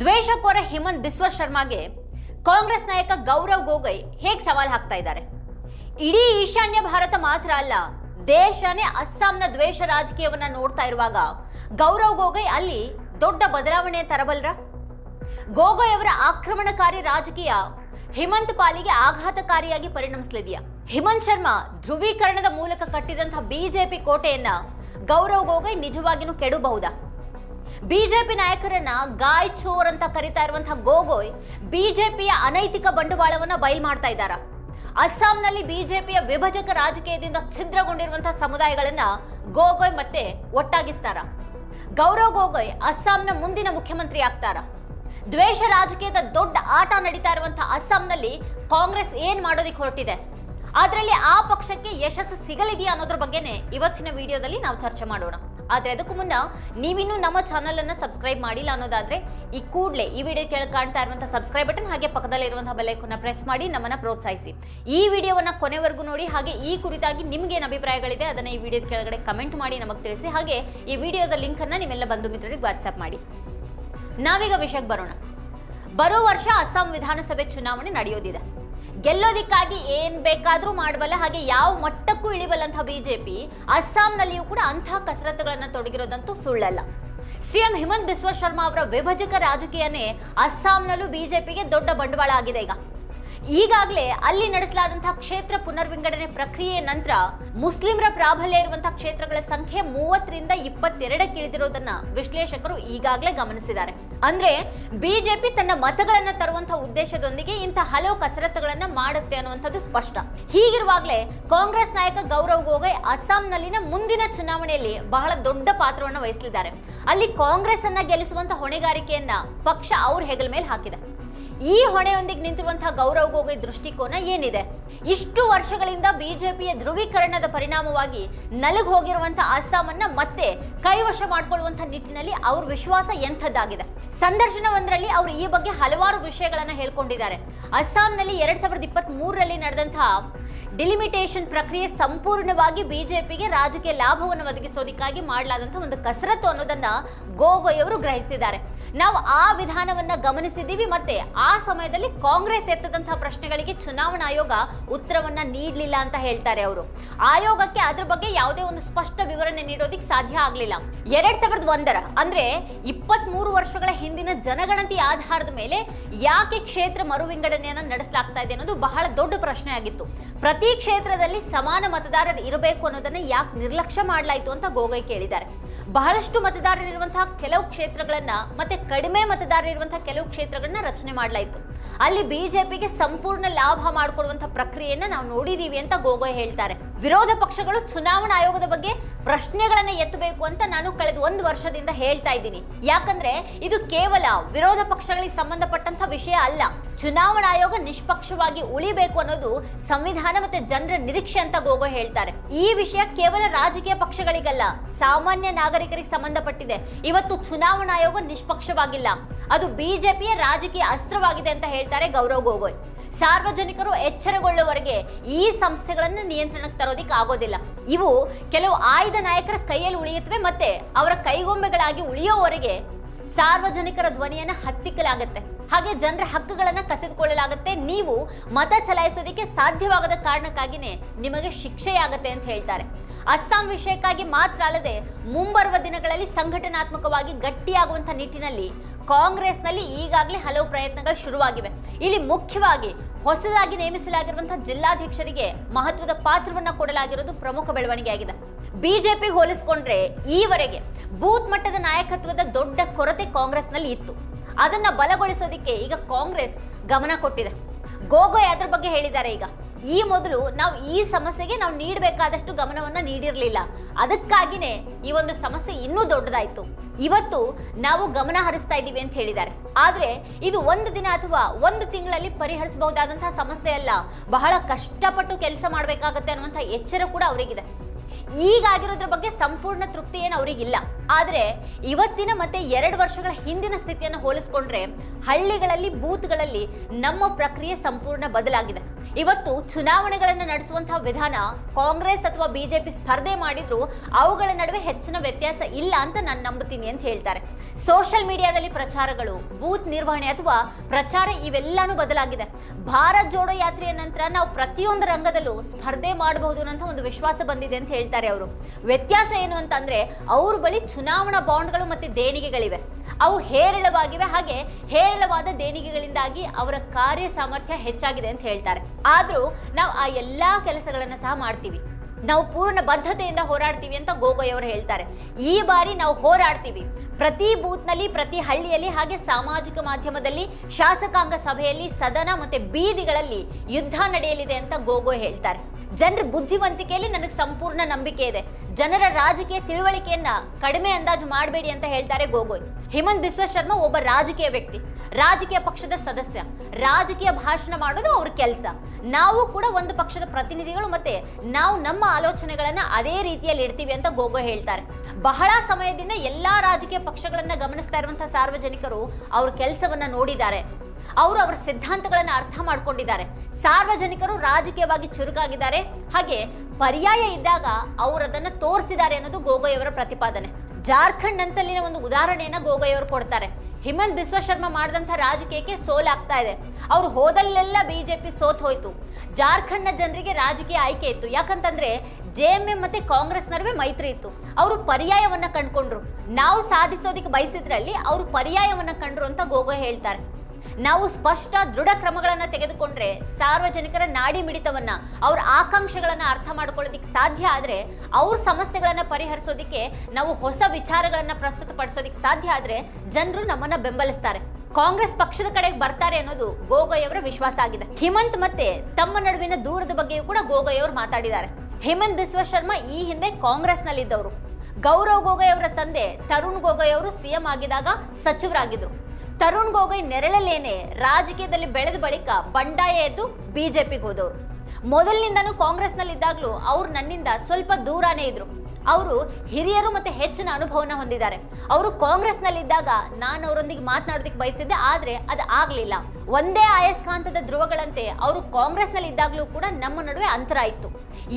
ದ್ವೇಷಕೋರ ಹಿಮಂತ್ ಬಿಸ್ವ ಶರ್ಮಾಗೆ ಕಾಂಗ್ರೆಸ್ ನಾಯಕ ಗೌರವ್ ಗೊಗೊಯ್ ಹೇಗೆ ಸವಾಲ್ ಹಾಕ್ತಾ ಇದ್ದಾರೆ? ಇಡೀ ಈಶಾನ್ಯ ಭಾರತ ಮಾತ್ರ ಅಲ್ಲ, ದೇಶನೇ ಅಸ್ಸಾಂನ ದ್ವೇಷ ರಾಜಕೀಯವನ್ನ ನೋಡ್ತಾ ಇರುವಾಗ ಗೌರವ್ ಗೊಗೊಯ್ ಅಲ್ಲಿ ದೊಡ್ಡ ಬದಲಾವಣೆ ತರಬಲ್ರ ಗೊಗೊಯ್ ಅವರ ಆಕ್ರಮಣಕಾರಿ ರಾಜಕೀಯ ಹಿಮಂತ್ ಪಾಲಿಗೆ ಆಘಾತಕಾರಿಯಾಗಿ ಪರಿಣಮಿಸಲಿದೆಯಾ? ಹಿಮಂತ್ ಶರ್ಮಾ ಧ್ರುವೀಕರಣದ ಮೂಲಕ ಕಟ್ಟಿದಂತಹ ಬಿಜೆಪಿ ಕೋಟೆಯನ್ನ ಗೌರವ್ ಗೊಗೊಯ್ ನಿಜವಾಗಿಯೂ ಕೆಡಬಹುದಾ ಬಿಜೆಪಿ ನಾಯಕರನ್ನ ಗಾಯ್ ಚೋರ್ ಅಂತ ಕರಿತಾ ಇರುವಂತಹ ಗೋಗೊಯ್ ಬಿಜೆಪಿಯ ಅನೈತಿಕ ಬಂಡವಾಳವನ್ನ ಬಯಲ್ ಮಾಡ್ತಾ ಇದ್ದಾರ. ಅಸ್ಸಾಂನಲ್ಲಿ ಬಿಜೆಪಿಯ ವಿಭಜಕ ರಾಜಕೀಯದಿಂದ ಛಿದ್ರಗೊಂಡಿರುವಂತಹ ಸಮುದಾಯಗಳನ್ನ ಗೋಗೊಯ್ ಮತ್ತೆ ಒಟ್ಟಾಗಿಸ್ತಾರ. ಗೌರವ್ ಗೋಗೊಯ್ ಅಸ್ಸಾಂನ ಮುಂದಿನ ಮುಖ್ಯಮಂತ್ರಿ ಆಗ್ತಾರ. ದ್ವೇಷ ರಾಜಕೀಯದ ದೊಡ್ಡ ಆಟ ನಡೀತಾ ಇರುವಂತಹ ಅಸ್ಸಾಂನಲ್ಲಿ ಕಾಂಗ್ರೆಸ್ ಏನ್ ಮಾಡೋದಿಕ್ ಹೊರಟಿದೆ? ಅದರಲ್ಲಿ ಆ ಪಕ್ಷಕ್ಕೆ ಯಶಸ್ಸು ಸಿಗಲಿದೆಯಾ ಅನ್ನೋದ್ರ ಬಗ್ಗೆನೇ ಇವತ್ತಿನ ವಿಡಿಯೋದಲ್ಲಿ ನಾವು ಚರ್ಚೆ ಮಾಡೋಣ. ಆದ್ರೆ ಅದಕ್ಕೂ ಮುನ್ನ ನೀವಿನ್ನೂ ನಮ್ಮ ಚಾನಲನ್ನು ಸಬ್ಸ್ಕ್ರೈಬ್ ಮಾಡಿಲ್ಲ ಅನ್ನೋದಾದರೆ ಈ ಕೂಡಲೇ ಈ ವಿಡಿಯೋ ಕೆಳಗೆ ಕಾಣ್ತಾ ಇರುವಂಥ ಸಬ್ಸ್ಕ್ರೈಬ್ ಬಟನ್ ಹಾಗೆ ಪಕ್ಕದಲ್ಲಿರುವಂಥ ಬೆಲೈಕನ್ನು ಪ್ರೆಸ್ ಮಾಡಿ ನಮ್ಮನ್ನು ಪ್ರೋತ್ಸಾಹಿಸಿ. ಈ ವಿಡಿಯೋವನ್ನು ಕೊನೆವರೆಗೂ ನೋಡಿ ಹಾಗೆ ಈ ಕುರಿತಾಗಿ ನಿಮಗೇನು ಅಭಿಪ್ರಾಯಗಳಿದೆ ಅದನ್ನು ಈ ವಿಡಿಯೋದ ಕೆಳಗಡೆ ಕಮೆಂಟ್ ಮಾಡಿ ನಮಗೆ ತಿಳಿಸಿ. ಹಾಗೆ ಈ ವಿಡಿಯೋದ ಲಿಂಕನ್ನು ನಿಮ್ಮೆಲ್ಲ ಬಂಧು ಮಿತ್ರರಿಗೆ ವಾಟ್ಸಪ್ ಮಾಡಿ. ನಾವೀಗ ವಿಷಯಕ್ಕೆ ಬರೋಣ. ಬರೋ ವರ್ಷ ಅಸ್ಸಾಂ ವಿಧಾನಸಭೆ ಚುನಾವಣೆ ನಡೆಯೋದಿದೆ. ಗೆಲ್ಲೋದಿಕ್ಕಾಗಿ ಏನ್ ಬೇಕಾದ್ರೂ ಮಾಡಬಲ್ಲ, ಹಾಗೆ ಯಾವ ಮಟ್ಟಕ್ಕೂ ಇಳಿಬಲ್ಲಂತಹ ಬಿಜೆಪಿ ಅಸ್ಸಾಂನಲ್ಲಿಯೂ ಕೂಡ ಅಂತಹ ಕಸರತ್ತುಗಳನ್ನ ತೊಡಗಿರೋದಂತೂ ಸುಳ್ಳಲ್ಲ. ಸಿಎಂ ಹಿಮಂತ್ ಬಿಸ್ವ ಶರ್ಮಾ ಅವರ ವಿಭಜಕ ರಾಜಕೀಯನೇ ಅಸ್ಸಾಂನಲ್ಲೂ ಬಿಜೆಪಿಗೆ ದೊಡ್ಡ ಬಂಡವಾಳ ಆಗಿದೆ ಈಗ. ಈಗಾಗಲೇ ಅಲ್ಲಿ ನಡೆಸಲಾದಂತಹ ಕ್ಷೇತ್ರ ಪುನರ್ವಿಂಗಡಣೆ ಪ್ರಕ್ರಿಯೆ ನಂತರ ಮುಸ್ಲಿಮರ ಪ್ರಾಬಲ್ಯ ಇರುವಂತಹ ಕ್ಷೇತ್ರಗಳ ಸಂಖ್ಯೆ ಮೂವತ್ತರಿಂದ ಇಪ್ಪತ್ತೆರಡಕ್ಕಿಳಿದಿರೋದನ್ನ ವಿಶ್ಲೇಷಕರು ಈಗಾಗಲೇ ಗಮನಿಸಿದ್ದಾರೆ. ಅಂದ್ರೆ ಬಿಜೆಪಿ ತನ್ನ ಮತಗಳನ್ನ ತರುವಂತಹ ಉದ್ದೇಶದೊಂದಿಗೆ ಇಂಥ ಹಲವು ಕಸರತ್ತುಗಳನ್ನ ಮಾಡುತ್ತೆ ಅನ್ನುವಂಥದ್ದು ಸ್ಪಷ್ಟ. ಹೀಗಿರುವಾಗಲೇ ಕಾಂಗ್ರೆಸ್ ನಾಯಕ ಗೌರವ್ ಗೊಗೊಯ್ ಅಸ್ಸಾಂನಲ್ಲಿನ ಮುಂದಿನ ಚುನಾವಣೆಯಲ್ಲಿ ಬಹಳ ದೊಡ್ಡ ಪಾತ್ರವನ್ನು ವಹಿಸಲಿದ್ದಾರೆ ಅಲ್ಲಿ ಕಾಂಗ್ರೆಸ್ ಅನ್ನ ಗೆಲ್ಲಿಸುವಂತಹ ಹೊಣೆಗಾರಿಕೆಯನ್ನ ಪಕ್ಷ ಅವ್ರ ಹೆಗಲ ಮೇಲೆ ಹಾಕಿದೆ. ಈ ಹೊಣೆಯೊಂದಿಗೆ ನಿಂತಿರುವಂತಹ ಗೌರವ್ ಗೊಗೊಯ್ ದೃಷ್ಟಿಕೋನ ಏನಿದೆ? ಇಷ್ಟು ವರ್ಷಗಳಿಂದ ಬಿಜೆಪಿಯ ಧ್ರುವೀಕರಣದ ಪರಿಣಾಮವಾಗಿ ನಲಗ್ ಹೋಗಿರುವಂತಹ ಅಸ್ಸಾಮನ್ನ ಮತ್ತೆ ಕೈವಶ ಮಾಡಿಕೊಳ್ಳುವಂತಹ ನಿಟ್ಟಿನಲ್ಲಿ ಅವ್ರ ವಿಶ್ವಾಸ ಎಂಥದ್ದಾಗಿದೆ. ಸಂದರ್ಶನವೊಂದರಲ್ಲಿ ಅವರು ಈ ಬಗ್ಗೆ ಹಲವಾರು ವಿಷಯಗಳನ್ನ ಹೇಳ್ಕೊಂಡಿದ್ದಾರೆ. ಅಸ್ಸಾಂನಲ್ಲಿ ಎರಡ್ ಸಾವಿರದ ಇಪ್ಪತ್ತ್ ಮೂರರಲ್ಲಿ ನಡೆದಂತಹ ಡಿಲಿಮಿಟೇಷನ್ ಪ್ರಕ್ರಿಯೆ ಸಂಪೂರ್ಣವಾಗಿ ಬಿಜೆಪಿಗೆ ರಾಜಕೀಯ ಲಾಭವನ್ನು ಒದಗಿಸೋದಕ್ಕಾಗಿ ಮಾಡಲಾದಂತಹ ಒಂದು ಕಸರತ್ತು ಅನ್ನೋದನ್ನ ಗೋಗೊಯ್ ಅವರು ಗ್ರಹಿಸಿದ್ದಾರೆ. ನಾವು ಆ ವಿಧಾನವನ್ನ ಗಮನಿಸಿದ್ದೀವಿ ಮತ್ತೆ ಆ ಸಮಯದಲ್ಲಿ ಕಾಂಗ್ರೆಸ್ ಎತ್ತದಂತಹ ಪ್ರಶ್ನೆಗಳಿಗೆ ಚುನಾವಣಾ ಆಯೋಗ ಉತ್ತರವನ್ನ ನೀಡಲಿಲ್ಲ ಅಂತ ಹೇಳ್ತಾರೆ ಅವರು. ಆಯೋಗಕ್ಕೆ ಅದ್ರ ಬಗ್ಗೆ ಯಾವುದೇ ಒಂದು ಸ್ಪಷ್ಟ ವಿವರಣೆ ನೀಡೋದಿಕ್ ಸಾಧ್ಯ ಆಗ್ಲಿಲ್ಲ. ಎರಡ್ ಸಾವಿರದ ಒಂದರ ಅಂದ್ರೆ ಇಪ್ಪತ್ತ್ ಮೂರು ವರ್ಷಗಳ ಹಿಂದಿನ ಜನಗಣತಿ ಆಧಾರದ ಮೇಲೆ ಯಾಕೆ ಕ್ಷೇತ್ರ ಮರು ವಿಂಗಡಣೆಯನ್ನ ನಡೆಸಲಾಗ್ತಾ ಇದೆ ಅನ್ನೋದು ಬಹಳ ದೊಡ್ಡ ಪ್ರಶ್ನೆ ಆಗಿತ್ತು. ಪ್ರತಿ ಕ್ಷೇತ್ರದಲ್ಲಿ ಸಮಾನ ಮತದಾರರು ಇರಬೇಕು ಅನ್ನೋದನ್ನ ಯಾಕೆ ನಿರ್ಲಕ್ಷ್ಯ ಮಾಡಲಾಯಿತು ಅಂತ ಗೋಗೈ ಕೇಳಿದ್ದಾರೆ. ಬಹಳಷ್ಟು ಮತದಾರರಿರುವಂತಹ ಕೆಲವು ಕ್ಷೇತ್ರಗಳನ್ನ ಮತ್ತೆ ಕಡಿಮೆ ಮತದಾರರಿರುವಂತಹ ಕೆಲವು ಕ್ಷೇತ್ರಗಳನ್ನ ರಚನೆ ಮಾಡಲಾಯಿತು. ಅಲ್ಲಿ ಬಿಜೆಪಿಗೆ ಸಂಪೂರ್ಣ ಲಾಭ ಮಾಡಿಕೊಡುವಂತ ಪ್ರಕ್ರಿಯೆಯನ್ನ ನಾವು ನೋಡಿದೀವಿ ಅಂತ ಗೋಗೊಯ್ ಹೇಳ್ತಾರೆ. ವಿರೋಧ ಪಕ್ಷಗಳು ಚುನಾವಣಾ ಆಯೋಗದ ಬಗ್ಗೆ ಪ್ರಶ್ನೆಗಳನ್ನ ಎತ್ತಬೇಕು ಅಂತ ನಾನು ಕಳೆದ ಒಂದು ವರ್ಷದಿಂದ ಹೇಳ್ತಾ ಇದ್ದೀನಿ. ಯಾಕಂದ್ರೆ ಇದು ಕೇವಲ ವಿರೋಧ ಪಕ್ಷಗಳಿಗೆ ಸಂಬಂಧಪಟ್ಟಂತ ವಿಷಯ ಅಲ್ಲ. ಚುನಾವಣಾ ಆಯೋಗ ನಿಷ್ಪಕ್ಷವಾಗಿ ಉಳಿಬೇಕು ಅನ್ನೋದು ಸಂವಿಧಾನ ಮತ್ತೆ ಜನರ ನಿರೀಕ್ಷೆ ಅಂತ ಗೋಗೋ ಹೇಳ್ತಾರೆ. ಈ ವಿಷಯ ಕೇವಲ ರಾಜಕೀಯ ಪಕ್ಷಗಳಿಗಲ್ಲ, ಸಾಮಾನ್ಯ ನಾಗರಿಕರಿಗೆ ಸಂಬಂಧಪಟ್ಟಿದೆ. ಇವತ್ತು ಚುನಾವಣಾ ಆಯೋಗ ನಿಷ್ಪಕ್ಷವಾಗಿಲ್ಲ. ಅದು ಬಿಜೆಪಿಯ ರಾಜಕೀಯ ಅಸ್ತ್ರವಾಗಿದೆ ಅಂತ ಹೇಳ್ತಾರೆ ಗೌರವ್ ಗೊಗೊಯ್. ಸಾರ್ವಜನಿಕರು ಎಚ್ಚರಗೊಳ್ಳುವವರೆಗೆ ಈ ಸಂಸ್ಥೆಗಳನ್ನು ನಿಯಂತ್ರಣಕ್ಕೆ ತರೋದಿಕ್ ಆಗೋದಿಲ್ಲ. ಇವು ಕೆಲವು ಆಯ್ದ ನಾಯಕರ ಕೈಯಲ್ಲಿ ಉಳಿಯುತ್ತವೆ ಮತ್ತೆ ಅವರ ಕೈಗೊಂಬೆಗಳಾಗಿ ಉಳಿಯೋವರೆಗೆ ಸಾರ್ವಜನಿಕರ ಧ್ವನಿಯನ್ನ ಹತ್ತಿಕ್ಕಲಾಗುತ್ತೆ. ಹಾಗೆ ಜನರ ಹಕ್ಕುಗಳನ್ನು ಕಸಿದುಕೊಳ್ಳಲಾಗುತ್ತೆ. ನೀವು ಮತ ಚಲಾಯಿಸೋದಕ್ಕೆ ಸಾಧ್ಯವಾಗದ ಕಾರಣಕ್ಕಾಗಿನೇ ನಿಮಗೆ ಶಿಕ್ಷೆಯಾಗುತ್ತೆ ಅಂತ ಹೇಳ್ತಾರೆ. ಅಸ್ಸಾಂ ವಿಷಯಕ್ಕಾಗಿ ಮಾತ್ರ ಅಲ್ಲದೆ ಮುಂಬರುವ ದಿನಗಳಲ್ಲಿ ಸಂಘಟನಾತ್ಮಕವಾಗಿ ಗಟ್ಟಿಯಾಗುವಂಥ ನಿಟ್ಟಿನಲ್ಲಿ ಕಾಂಗ್ರೆಸ್ನಲ್ಲಿ ಈಗಾಗಲೇ ಹಲವು ಪ್ರಯತ್ನಗಳು ಶುರುವಾಗಿವೆ. ಇಲ್ಲಿ ಮುಖ್ಯವಾಗಿ ಹೊಸದಾಗಿ ನೇಮಿಸಲಾಗಿರುವಂತಹ ಜಿಲ್ಲಾಧ್ಯಕ್ಷರಿಗೆ ಮಹತ್ವದ ಪಾತ್ರವನ್ನ ಕೊಡಲಾಗಿರೋದು ಪ್ರಮುಖ ಬೆಳವಣಿಗೆಯಾಗಿದೆ. ಬಿಜೆಪಿ ಹೋಲಿಸಿಕೊಂಡ್ರೆ ಈವರೆಗೆ ಬೂತ್ ಮಟ್ಟದ ನಾಯಕತ್ವದ ದೊಡ್ಡ ಕೊರತೆ ಕಾಂಗ್ರೆಸ್ನಲ್ಲಿ ಇತ್ತು. ಅದನ್ನ ಬಲಗೊಳಿಸೋದಿಕ್ಕೆ ಈಗ ಕಾಂಗ್ರೆಸ್ ಗಮನ ಕೊಟ್ಟಿದೆ. ಗೋಗೊಯ್ ಅದ್ರ ಬಗ್ಗೆ ಹೇಳಿದ್ದಾರೆ ಈಗ. ಈ ಮೊದಲು ನಾವು ಈ ಸಮಸ್ಯೆಗೆ ನಾವು ನೀಡಬೇಕಾದಷ್ಟು ಗಮನವನ್ನ ನೀಡಿರಲಿಲ್ಲ. ಅದಕ್ಕಾಗಿನೇ ಈ ಒಂದು ಸಮಸ್ಯೆ ಇನ್ನೂ ದೊಡ್ಡದಾಯಿತು. ಇವತ್ತು ನಾವು ಗಮನ ಹರಿಸ್ತಾ ಇದ್ದೀವಿ ಅಂತ ಹೇಳಿದ್ದಾರೆ. ಆದರೆ ಇದು ಒಂದು ದಿನ ಅಥವಾ ಒಂದು ತಿಂಗಳಲ್ಲಿ ಪರಿಹರಿಸಬಹುದಾದಂತಹ ಸಮಸ್ಯೆ ಅಲ್ಲ. ಬಹಳ ಕಷ್ಟಪಟ್ಟು ಕೆಲಸ ಮಾಡಬೇಕಾಗತ್ತೆ ಅನ್ನುವಂಥ ಎಚ್ಚರ ಕೂಡ ಅವರಿಗಿದೆ. ಈಗಾಗಿರೋದ್ರ ಬಗ್ಗೆ ಸಂಪೂರ್ಣ ತೃಪ್ತಿ ಏನು ಅವರಿಗಿಲ್ಲ ಆದರೆ ಇವತ್ತಿನ ಮತ್ತೆ ಎರಡು ವರ್ಷಗಳ ಹಿಂದಿನ ಸ್ಥಿತಿಯನ್ನು ಹೋಲಿಸ್ಕೊಂಡ್ರೆ ಹಳ್ಳಿಗಳಲ್ಲಿ, ಬೂತ್ಗಳಲ್ಲಿ ನಮ್ಮ ಪ್ರಕ್ರಿಯೆ ಸಂಪೂರ್ಣ ಬದಲಾಗಿದೆ. ಇವತ್ತು ಚುನಾವಣೆಗಳನ್ನು ನಡೆಸುವಂತಹ ವಿಧಾನ ಕಾಂಗ್ರೆಸ್ ಅಥವಾ ಬಿಜೆಪಿ ಸ್ಪರ್ಧೆ ಮಾಡಿದ್ರು ಅವುಗಳ ನಡುವೆ ಹೆಚ್ಚಿನ ವ್ಯತ್ಯಾಸ ಇಲ್ಲ ಅಂತ ನಾನು ನಂಬುತ್ತೀನಿ ಅಂತ ಹೇಳ್ತಾರೆ. ಸೋಷಿಯಲ್ ಮೀಡಿಯಾದಲ್ಲಿ ಪ್ರಚಾರಗಳು, ಬೂತ್ ನಿರ್ವಹಣೆ ಅಥವಾ ಪ್ರಚಾರ ಇವೆಲ್ಲಾನು ಬದಲಾಗಿದೆ. ಭಾರತ್ ಜೋಡೋ ಯಾತ್ರೆಯ ನಂತರ ನಾವು ಪ್ರತಿಯೊಂದು ರಂಗದಲ್ಲೂ ಸ್ಪರ್ಧೆ ಮಾಡಬಹುದು ಅನ್ನೋ ಒಂದು ವಿಶ್ವಾಸ ಬಂದಿದೆ ಅಂತ ಹೇಳ್ತಾರೆ ಅವರು. ವ್ಯತ್ಯಾಸ ಏನು ಅಂತಂದ್ರೆ ಅವ್ರ ಬಳಿ ಚುನಾವಣಾ ಬಾಂಡ್ಗಳು ಮತ್ತೆ ದೇಣಿಗೆಗಳಿವೆ. ಅವು ಹೇರಳವಾಗಿವೆ. ಹಾಗೆ ಹೇರಳವಾದ ದೇಣಿಗೆಗಳಿಂದಾಗಿ ಅವರ ಕಾರ್ಯ ಸಾಮರ್ಥ್ಯ ಹೆಚ್ಚಾಗಿದೆ ಅಂತ ಹೇಳ್ತಾರೆ. ಆದ್ರೂ ನಾವು ಆ ಎಲ್ಲಾ ಕೆಲಸಗಳನ್ನ ಸಹ ಮಾಡ್ತೀವಿ. ನಾವು ಪೂರ್ಣ ಬದ್ಧತೆಯಿಂದ ಹೋರಾಡ್ತೀವಿ ಅಂತ ಗೋಗೊಯ್ ಅವರು ಹೇಳ್ತಾರೆ. ಈ ಬಾರಿ ನಾವು ಹೋರಾಡ್ತೀವಿ. ಪ್ರತಿ ಬೂತ್ನಲ್ಲಿ, ಪ್ರತಿ ಹಳ್ಳಿಯಲ್ಲಿ, ಹಾಗೆ ಸಾಮಾಜಿಕ ಮಾಧ್ಯಮದಲ್ಲಿ, ಶಾಸಕಾಂಗ ಸಭೆಯಲ್ಲಿ, ಸದನ ಮತ್ತೆ ಬೀದಿಗಳಲ್ಲಿ ಯುದ್ಧ ನಡೆಯಲಿದೆ ಅಂತ ಗೋಗೊಯ್ ಹೇಳ್ತಾರೆ. ಜನರ ಬುದ್ಧಿವಂತಿಕೆಯಲ್ಲಿ ನನಗೆ ಸಂಪೂರ್ಣ ನಂಬಿಕೆ ಇದೆ. ಜನರ ರಾಜಕೀಯ ತಿಳುವಳಿಕೆಯನ್ನ ಕಡಿಮೆ ಅಂದಾಜು ಮಾಡಬೇಡಿ ಅಂತ ಹೇಳ್ತಾರೆ ಗೋಗೊಯ್. ಹಿಮಂತ್ ಬಿಸ್ವ ಶರ್ಮಾ ಒಬ್ಬ ರಾಜಕೀಯ ವ್ಯಕ್ತಿ, ರಾಜಕೀಯ ಪಕ್ಷದ ಸದಸ್ಯ. ರಾಜಕೀಯ ಭಾಷಣ ಮಾಡೋದು ಅವ್ರ ಕೆಲಸ. ನಾವು ಕೂಡ ಒಂದು ಪಕ್ಷದ ಪ್ರತಿನಿಧಿಗಳು ಮತ್ತೆ ನಾವು ನಮ್ಮ ಆಲೋಚನೆಗಳನ್ನ ಅದೇ ರೀತಿಯಲ್ಲಿ ಇಡ್ತೀವಿ ಅಂತ ಗೋಗೋ ಹೇಳ್ತಾರೆ. ಬಹಳ ಸಮಯದಿಂದ ಎಲ್ಲಾ ರಾಜಕೀಯ ಪಕ್ಷಗಳನ್ನ ಗಮನಿಸ್ತಾ ಇರುವಂತಹ ಸಾರ್ವಜನಿಕರು ಅವ್ರ ಕೆಲಸವನ್ನ ನೋಡಿದ್ದಾರೆ. ಅವರು ಅವರ ಸಿದ್ಧಾಂತಗಳನ್ನು ಅರ್ಥ ಮಾಡ್ಕೊಂಡಿದ್ದಾರೆ. ಸಾರ್ವಜನಿಕರು ರಾಜಕೀಯವಾಗಿ ಚುರುಕಾಗಿದ್ದಾರೆ. ಹಾಗೆ ಪರ್ಯಾಯ ಇದ್ದಾಗ ಅವರು ಅದನ್ನು ತೋರಿಸಿದ್ದಾರೆ ಅನ್ನೋದು ಗೋಗೊಯ್ ಅವರ ಪ್ರತಿಪಾದನೆ. ಜಾರ್ಖಂಡ್ ಅಂತಲ್ಲಿನ ಒಂದು ಉದಾಹರಣೆಯನ್ನ ಗೋಗೊಯ್ ಅವರು ಕೊಡ್ತಾರೆ. ಹಿಮಂತ್ ಬಿಸ್ವ ಶರ್ಮಾ ಮಾಡಿದಂಥ ರಾಜಕೀಯಕ್ಕೆ ಸೋಲಾಗ್ತಾ ಇದೆ. ಅವ್ರು ಹೋದಲ್ಲೆಲ್ಲ ಬಿಜೆಪಿ ಸೋತ್ ಹೋಯ್ತು. ಜಾರ್ಖಂಡ್ನ ಜನರಿಗೆ ರಾಜಕೀಯ ಆಯ್ಕೆ ಇತ್ತು. ಯಾಕಂತಂದ್ರೆ ಜೆ ಎಂ ಎಂ ಮತ್ತೆ ಕಾಂಗ್ರೆಸ್ ನಡುವೆ ಮೈತ್ರಿ ಇತ್ತು. ಅವರು ಪರ್ಯಾಯವನ್ನ ಕಂಡ್ಕೊಂಡ್ರು. ನಾವು ಸಾಧಿಸೋದಿಕ್ಕೆ ಬಯಸಿದ್ರಲ್ಲಿ ಅವರು ಪರ್ಯಾಯವನ್ನ ಕಂಡ್ರು ಅಂತ ಗೋಗೊಯ್ ಹೇಳ್ತಾರೆ. ನಾವು ಸ್ಪಷ್ಟ ದೃಢ ಕ್ರಮಗಳನ್ನು ತೆಗೆದುಕೊಂಡ್ರೆ ಸಾರ್ವಜನಿಕರ ನಾಡಿ ಮಿಡಿತವನ್ನ, ಅವ್ರ ಆಕಾಂಕ್ಷೆಗಳನ್ನ ಅರ್ಥ ಮಾಡ್ಕೊಳ್ಳೋದಿಕ್ಕೆ ಸಾಧ್ಯ ಆದ್ರೆ, ಅವ್ರ ಸಮಸ್ಯೆಗಳನ್ನ ಪರಿಹರಿಸೋದಿಕ್ಕೆ ನಾವು ಹೊಸ ವಿಚಾರಗಳನ್ನ ಪ್ರಸ್ತುತಪಡಿಸೋದಿಕ್ಕೆ ಸಾಧ್ಯ ಆದ್ರೆ ಜನರು ನಮ್ಮನ್ನ ಬೆಂಬಲಿಸ್ತಾರೆ. ಕಾಂಗ್ರೆಸ್ ಪಕ್ಷದ ಕಡೆಗೆ ಬರ್ತಾರೆ ಅನ್ನೋದು ಗೋಗೊಯ್ ಅವರ ವಿಶ್ವಾಸ ಆಗಿದೆ. ಹಿಮಂತ್ ಮತ್ತೆ ತಮ್ಮ ನಡುವಿನ ದೂರದ ಬಗ್ಗೆಯೂ ಕೂಡ ಗೋಗೊಯ್ ಅವರು ಮಾತಾಡಿದ್ದಾರೆ. ಹಿಮಂತ್ ಬಿಸ್ವ ಶರ್ಮಾ ಈ ಹಿಂದೆ ಕಾಂಗ್ರೆಸ್ನಲ್ಲಿದ್ದವರು. ಗೌರವ್ ಗೊಗೊಯ್ ಅವರ ತಂದೆ ತರುಣ್ ಗೊಗೊಯ್ ಅವರು ಸಿಎಂ ಆಗಿದಾಗ ಸಚಿವರಾಗಿದ್ರು. ತರುಣ್ ಗೊಗೊಯ್ ನೆರಳಲೇನೆ ರಾಜಕೀಯದಲ್ಲಿ ಬೆಳೆದ ಬಳಿಕ ಬಂಡಾಯ ಎದ್ದು ಬಿಜೆಪಿಗೆ ಹೋದವರು. ಮೊದಲಿನಿಂದನೂ ಕಾಂಗ್ರೆಸ್ನಲ್ಲಿದ್ದಾಗಲೂ ಅವ್ರು ನನ್ನಿಂದ ಸ್ವಲ್ಪ ದೂರಾನೇ ಇದ್ರು. ಅವರು ಹಿರಿಯರು ಮತ್ತೆ ಹೆಚ್ಚಿನ ಅನುಭವನ ಹೊಂದಿದ್ದಾರೆ. ಅವರು ಕಾಂಗ್ರೆಸ್ನಲ್ಲಿದ್ದಾಗ ನಾನು ಅವರೊಂದಿಗೆ ಮಾತನಾಡೋದಕ್ಕೆ ಬಯಸಿದ್ದೆ, ಆದ್ರೆ ಅದು ಆಗ್ಲಿಲ್ಲ. ಒಂದೇ ಅಯಸ್ಕಾಂತದ ಧ್ರುವಗಳಂತೆ ಅವರು ಕಾಂಗ್ರೆಸ್ನಲ್ಲಿ ಇದ್ದಾಗ್ಲೂ ಕೂಡ ನಮ್ಮ ನಡುವೆ ಅಂತರ ಇತ್ತು.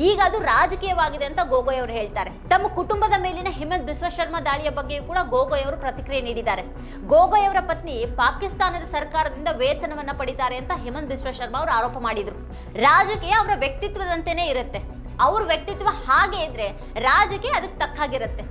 ಈಗ ಅದು ರಾಜಕೀಯವಾಗಿದೆ ಅಂತ ಗೋಗೊಯ್ ಅವರು ಹೇಳ್ತಾರೆ. ತಮ್ಮ ಕುಟುಂಬದ ಮೇಲಿನ ಹಿಮಂತ್ ಬಿಸ್ವ ಶರ್ಮಾ ದಾಳಿಯ ಬಗ್ಗೆಯೂ ಕೂಡ ಗೋಗೊಯ್ ಅವರು ಪ್ರತಿಕ್ರಿಯೆ ನೀಡಿದ್ದಾರೆ. ಗೋಗೊಯ್ ಅವರ ಪತ್ನಿ ಪಾಕಿಸ್ತಾನದ ಸರ್ಕಾರದಿಂದ ವೇತನವನ್ನ ಪಡಿತಾರೆ ಅಂತ ಹಿಮಂತ್ ಬಿಸ್ವ ಶರ್ಮಾ ಅವರು ಆರೋಪ ಮಾಡಿದ್ರು. ರಾಜಕೀಯ ಅವರ ವ್ಯಕ್ತಿತ್ವದಂತೆಯೇ ಇರುತ್ತೆ. ಅವ್ರ ವ್ಯಕ್ತಿತ್ವ ಹಾಗೆ ಇದ್ರೆ ರಾಜಕೀಯ ಅದಕ್ಕೆ ತಕ್ಕಾಗಿರುತ್ತೆ.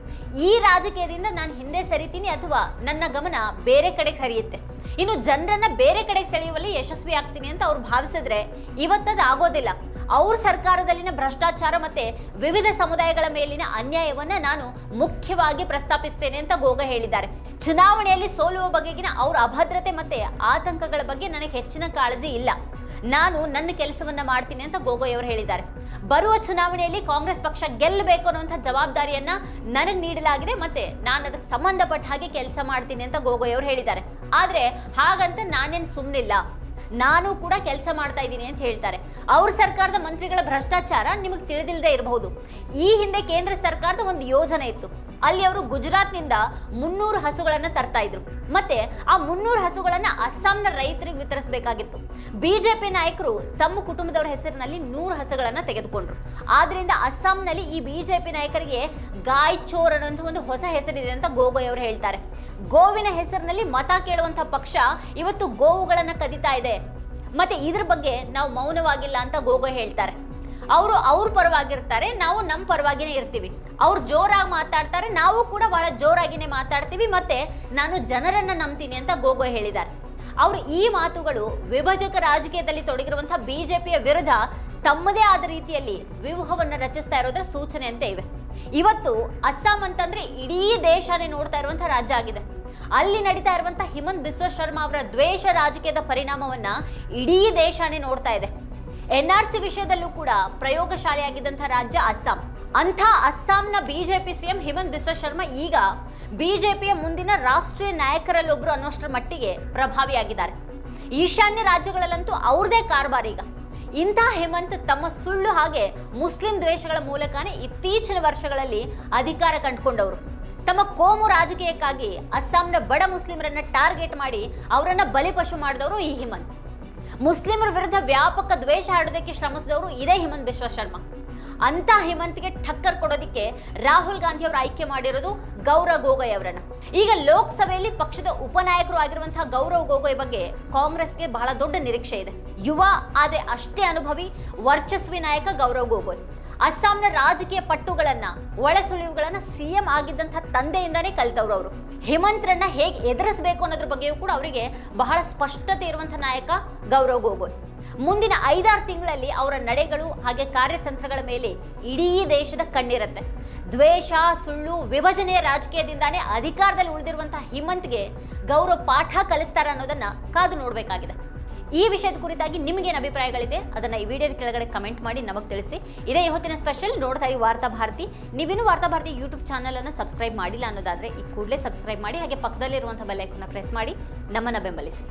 ಈ ರಾಜಕೀಯದಿಂದ ನಾನು ಹಿಂದೆ ಸರಿತೀನಿ ಅಥವಾ ನನ್ನ ಗಮನ ಬೇರೆ ಕಡೆಗೆ ಹರಿಯುತ್ತೆ ಇನ್ನು ಜನರನ್ನ ಬೇರೆ ಕಡೆಗೆ ಸೆಳೆಯುವಲ್ಲಿ ಯಶಸ್ವಿ ಆಗ್ತೀನಿ ಅಂತ ಅವ್ರು ಭಾವಿಸಿದ್ರೆ ಇವತ್ತದು ಆಗೋದಿಲ್ಲ. ಅವ್ರ ಸರ್ಕಾರದಲ್ಲಿನ ಭ್ರಷ್ಟಾಚಾರ ಮತ್ತೆ ವಿವಿಧ ಸಮುದಾಯಗಳ ಮೇಲಿನ ಅನ್ಯಾಯವನ್ನ ನಾನು ಮುಖ್ಯವಾಗಿ ಪ್ರಸ್ತಾಪಿಸ್ತೇನೆ ಅಂತ ಗೋಗ ಹೇಳಿದ್ದಾರೆ. ಚುನಾವಣೆಯಲ್ಲಿ ಸೋಲುವ ಬಗೆಗಿನ ಅವ್ರ ಅಭದ್ರತೆ ಮತ್ತೆ ಆತಂಕಗಳ ಬಗ್ಗೆ ನನಗೆ ಹೆಚ್ಚಿನ ಕಾಳಜಿ ಇಲ್ಲ. ನಾನು ನನ್ನ ಕೆಲಸವನ್ನ ಮಾಡ್ತೀನಿ ಅಂತ ಗೋಗೊಯ್ ಅವರು ಹೇಳಿದ್ದಾರೆ. ಬರುವ ಚುನಾವಣೆಯಲ್ಲಿ ಕಾಂಗ್ರೆಸ್ ಪಕ್ಷ ಗೆಲ್ಲಬೇಕು ಅನ್ನುವಂಥ ಜವಾಬ್ದಾರಿಯನ್ನ ನನಗೆ ನೀಡಲಾಗಿದೆ ಮತ್ತೆ ನಾನು ಅದಕ್ಕೆ ಸಂಬಂಧಪಟ್ಟ ಹಾಗೆ ಕೆಲಸ ಮಾಡ್ತೀನಿ ಅಂತ ಗೋಗೊಯ್ ಅವರು ಹೇಳಿದ್ದಾರೆ. ಆದ್ರೆ ಹಾಗಂತ ನಾನೇನು ಸುಮ್ಮನಿಲ್ಲ ನಾನು ಕೂಡ ಕೆಲಸ ಮಾಡ್ತಾ ಇದ್ದೀನಿ ಅಂತ ಹೇಳ್ತಾರೆ. ಅವ್ರ ಸರ್ಕಾರದ ಮಂತ್ರಿಗಳ ಭ್ರಷ್ಟಾಚಾರ ನಿಮಗೆ ತಿಳಿದಿಲ್ಲದೆ ಇರಬಹುದು. ಈ ಹಿಂದೆ ಕೇಂದ್ರ ಸರ್ಕಾರದ ಒಂದು ಯೋಜನೆ ಇತ್ತು. ಅಲ್ಲಿ ಅವರು ಗುಜರಾತ್ನಿಂದ ಮುನ್ನೂರು ಹಸುಗಳನ್ನ ತರ್ತಾ ಇದ್ರು. ಮತ್ತೆ ಆ ಮುನ್ನೂರು ಹಸುಗಳನ್ನ ಅಸ್ಸಾಂನ ರೈತರಿಗೆ ವಿತರಿಸಬೇಕಾಗಿತ್ತು. ಬಿಜೆಪಿ ನಾಯಕರು ತಮ್ಮ ಕುಟುಂಬದವರ ಹೆಸರಿನಲ್ಲಿ ನೂರು ಹಸುಗಳನ್ನ ತೆಗೆದುಕೊಂಡ್ರು. ಆದ್ರಿಂದ ಅಸ್ಸಾಂನಲ್ಲಿ ಈ ಬಿಜೆಪಿ ನಾಯಕರಿಗೆ ಗಾಯ್ ಚೋರ್ ಅನ್ನುವಂಥ ಒಂದು ಹೊಸ ಹೆಸರಿದೆ ಅಂತ ಗೋಗೊಯ್ ಅವರು ಹೇಳ್ತಾರೆ. ಗೋವಿನ ಹೆಸರಿನಲ್ಲಿ ಮತ ಕೇಳುವಂತ ಪಕ್ಷ ಇವತ್ತು ಗೋವುಗಳನ್ನ ಕದಿತಾ ಇದೆ. ಮತ್ತೆ ಇದ್ರ ಬಗ್ಗೆ ನಾವು ಮೌನವಾಗಿಲ್ಲ ಅಂತ ಗೋಗೊಯ್ ಹೇಳ್ತಾರೆ. ಅವರು ಅವ್ರ ಪರವಾಗಿರ್ತಾರೆ, ನಾವು ನಮ್ಮ ಪರವಾಗಿನೇ ಇರ್ತೀವಿ. ಅವ್ರು ಜೋರಾಗಿ ಮಾತಾಡ್ತಾರೆ, ನಾವು ಕೂಡ ಬಹಳ ಜೋರಾಗಿನೇ ಮಾತಾಡ್ತೀವಿ. ಮತ್ತೆ ನಾನು ಜನರನ್ನ ನಂಬ್ತೀನಿ ಅಂತ ಗೋಗೊಯ್ ಹೇಳಿದ್ದಾರೆ. ಅವರು ಈ ಮಾತುಗಳು ವಿಭಜಕ ರಾಜಕೀಯದಲ್ಲಿ ತೊಡಗಿರುವಂತಹ ಬಿಜೆಪಿಯ ವಿರುದ್ಧ ತಮ್ಮದೇ ಆದ ರೀತಿಯಲ್ಲಿ ವ್ಯೂಹವನ್ನು ರಚಿಸ್ತಾ ಇರೋದ್ರ ಸೂಚನೆ ಅಂತ ಇವೆ. ಇವತ್ತು ಅಸ್ಸಾಂ ಅಂತಂದ್ರೆ ಇಡೀ ದೇಶನೇ ನೋಡ್ತಾ ಇರುವಂತಹ ರಾಜ್ಯ ಆಗಿದೆ. ಅಲ್ಲಿ ನಡೀತಾ ಇರುವಂತಹ ಹಿಮಂತ್ ಬಿಸ್ವ ಶರ್ಮಾ ಅವರ ದ್ವೇಷ ರಾಜಕೀಯದ ಪರಿಣಾಮವನ್ನ ಇಡೀ ದೇಶನೇ ನೋಡ್ತಾ ಇದೆ. ಎನ್ ಆರ್ ಸಿ ವಿಷಯದಲ್ಲೂ ಕೂಡ ಪ್ರಯೋಗಶಾಲೆಯಾಗಿದ್ದಂಥ ರಾಜ್ಯ ಅಸ್ಸಾಂ. ಅಂಥ ಅಸ್ಸಾಂನ ಬಿಜೆಪಿ ಸಿಎಂ ಹಿಮಂತ್ ಬಿಸ್ವ ಶರ್ಮಾ ಈಗ ಬಿಜೆಪಿಯ ಮುಂದಿನ ರಾಷ್ಟ್ರೀಯ ನಾಯಕರಲ್ಲೊಬ್ರು ಅನ್ನೋಷ್ಟರ ಮಟ್ಟಿಗೆ ಪ್ರಭಾವಿಯಾಗಿದ್ದಾರೆ. ಈಶಾನ್ಯ ರಾಜ್ಯಗಳಲ್ಲಂತೂ ಅವ್ರದೇ ಕಾರ್ಬಾರ್ ಈಗ. ಇಂಥ ಹೇಮಂತ್ ತಮ್ಮ ಸುಳ್ಳು ಹಾಗೆ ಮುಸ್ಲಿಂ ದ್ವೇಷಗಳ ಮೂಲಕನೇ ಇತ್ತೀಚಿನ ವರ್ಷಗಳಲ್ಲಿ ಅಧಿಕಾರ ಕಂಡುಕೊಂಡವರು. ತಮ್ಮ ಕೋಮು ರಾಜಕೀಯಕ್ಕಾಗಿ ಅಸ್ಸಾಂನ ಬಡ ಮುಸ್ಲಿಮರನ್ನ ಟಾರ್ಗೆಟ್ ಮಾಡಿ ಅವರನ್ನ ಬಲಿಪಶು ಮಾಡಿದವರು ಈ ಹಿಮಂತ್. ಮುಸ್ಲಿಮರ ವಿರುದ್ಧ ವ್ಯಾಪಕ ದ್ವೇಷ ಆಡೋದಕ್ಕೆ ಶ್ರಮಿಸಿದವರು ಇದೇ ಹಿಮಂತ್ ಬಿಶ್ವ ಶರ್ಮಾ. ಅಂತ ಹಿಮಂತ್ಗೆ ಠಕ್ಕರ್ ಕೊಡೋದಕ್ಕೆ ರಾಹುಲ್ ಗಾಂಧಿ ಅವರು ಆಯ್ಕೆ ಮಾಡಿರೋದು ಗೌರವ್ ಗೊಗೊಯ್ ಅವರನ್ನ. ಈಗ ಲೋಕಸಭೆಯಲ್ಲಿ ಪಕ್ಷದ ಉಪನಾಯಕರು ಆಗಿರುವಂತಹ ಗೌರವ್ ಗೊಗೊಯ್ ಬಗ್ಗೆ ಕಾಂಗ್ರೆಸ್ಗೆ ಬಹಳ ದೊಡ್ಡ ನಿರೀಕ್ಷೆ ಇದೆ. ಯುವ ಆದ್ರೆ ಅಷ್ಟೇ ಅನುಭವಿ, ವರ್ಚಸ್ವಿ ನಾಯಕ ಗೌರವ್ ಗೊಗೊಯ್. ಅಸ್ಸಾಂನ ರಾಜಕೀಯ ಪಟ್ಟುಗಳನ್ನ, ಒಳಸುಳಿವುಗಳನ್ನ ಸಿಎಂ ಆಗಿದ್ದಂತಹ ತಂದೆಯಿಂದಾನೇ ಕಲಿತವ್ರು ಅವರು. ಹೇಮಂತ್ರನ್ನ ಹೇಗೆ ಎದುರಿಸಬೇಕು ಅನ್ನೋದ್ರ ಬಗ್ಗೆಯೂ ಕೂಡ ಅವರಿಗೆ ಬಹಳ ಸ್ಪಷ್ಟತೆ ಇರುವಂತಹ ನಾಯಕ ಗೌರವ್ ಗೊಗೋಯ್. ಮುಂದಿನ ಐದಾರು ತಿಂಗಳಲ್ಲಿ ಅವರ ನಡೆಗಳು ಹಾಗೆ ಕಾರ್ಯತಂತ್ರಗಳ ಮೇಲೆ ಇಡೀ ದೇಶದ ಕಣ್ಣಿರುತ್ತೆ. ದ್ವೇಷ, ಸುಳ್ಳು, ವಿಭಜನೆಯ ರಾಜಕೀಯದಿಂದಾನೇ ಅಧಿಕಾರದಲ್ಲಿ ಉಳಿದಿರುವಂತಹ ಹಿಮಂತ್ಗೆ ಗೌರವ್ ಪಾಠ ಕಲಿಸ್ತಾರ ಅನ್ನೋದನ್ನ ಕಾದು ನೋಡಬೇಕಾಗಿದೆ. ಈ ವಿಷಯದ ಕುರಿತಾಗಿ ನಿಮಗೇನು ಅಭಿಪ್ರಾಯಗಳಿದೆ? ಅದನ್ನ ಈ ವಿಡಿಯೋದ ಕೆಳಗಡೆ ಕಮೆಂಟ್ ಮಾಡಿ ನಮಗೆ ತಿಳಿಸಿ. ಇದೇ ಇವತ್ತಿನ ಸ್ಪೆಷಲ್ ನೋಡ್ತಾ ಈ ವಾರ್ತಾ ಭಾರತಿ. ನೀವಿನ್ನೂ ವಾರ್ತಾ ಭಾರತಿ ಯೂಟ್ಯೂಬ್ ಚಾನಲ್ ಅನ್ನು ಸಬ್ಸ್ಕ್ರೈಬ್ ಮಾಡಿಲ್ಲ ಅನ್ನೋದಾದ್ರೆ ಈ ಕೂಡಲೇ ಸಬ್ಸ್ಕ್ರೈಬ್ ಮಾಡಿ, ಹಾಗೆ ಪಕ್ಕದಲ್ಲಿರುವಂತಹ ಬೆಲ್ ಐಕನ್ನ ಪ್ರೆಸ್ ಮಾಡಿ. ನಮ್ಮನ್ನು ಬೆಂಬಲಿಸಿ.